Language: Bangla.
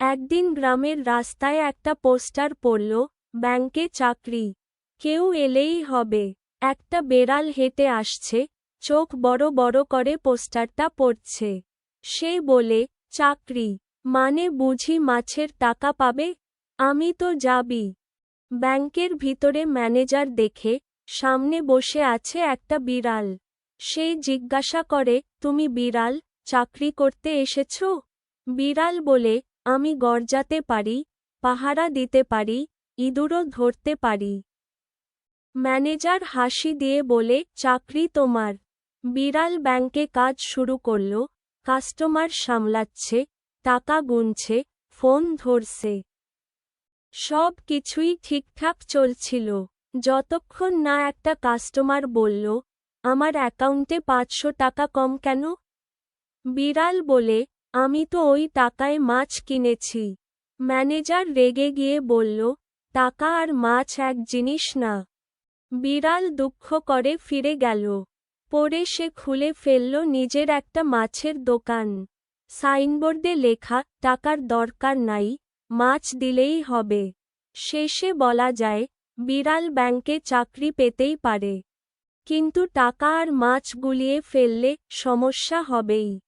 একদিন গ্রামের রাস্তায় একটা পোস্টার পড়ল, ব্যাংকে চাকরি। কেউ এলেই হবে। একটা বেড়াল হেঁটে আসছে, চোখ বড় বড় করে পোস্টারটা পড়ছে। সে বলে, চাকরি। মানে বুঝি মাছের টাকা পাবে? আমি তো যাবি। ব্যাংকের ভিতরে ম্যানেজার দেখে, সামনে বসে আছে একটা বিড়াল। সে জিজ্ঞাসা করে, তুমি বিড়াল, চাকরি করতে এসেছ? বিড়াল বলে আমি গরজাতে পারি, পাহারা দিতে পারি, ইঁদুরও ধরতে পারি। ম্যানেজার হাসি দিয়ে বলে, চাকরি তোমার। বিড়াল ব্যাংকে কাজ শুরু করল, কাস্টমার সামলাচ্ছে, টাকা গুনছে, ফোন ধরছে। সব কিছুই ঠিকঠাক চলছিল। যতক্ষণ না একটা কাস্টমার বলল, আমার অ্যাকাউন্টে পাঁচশো টাকা কম কেন? বিড়াল বলে আমি তো ওই টাকায় মাছ কিনেছি। ম্যানেজার রেগে গিয়ে বলল, টাকা আর মাছ এক জিনিস না। বিড়াল দুঃখ করে ফিরে গেল। পরে সে খুলে ফেলল নিজের একটা মাছের দোকান। সাইনবোর্ডে লেখা, টাকার দরকার নাই, মাছ দিলেই হবে। শেষে বলা যায়, বিড়াল ব্যাংকে চাকরি পেতেই পারে। কিন্তু টাকা আর মাছ গুলিয়ে ফেললে সমস্যা হবেই।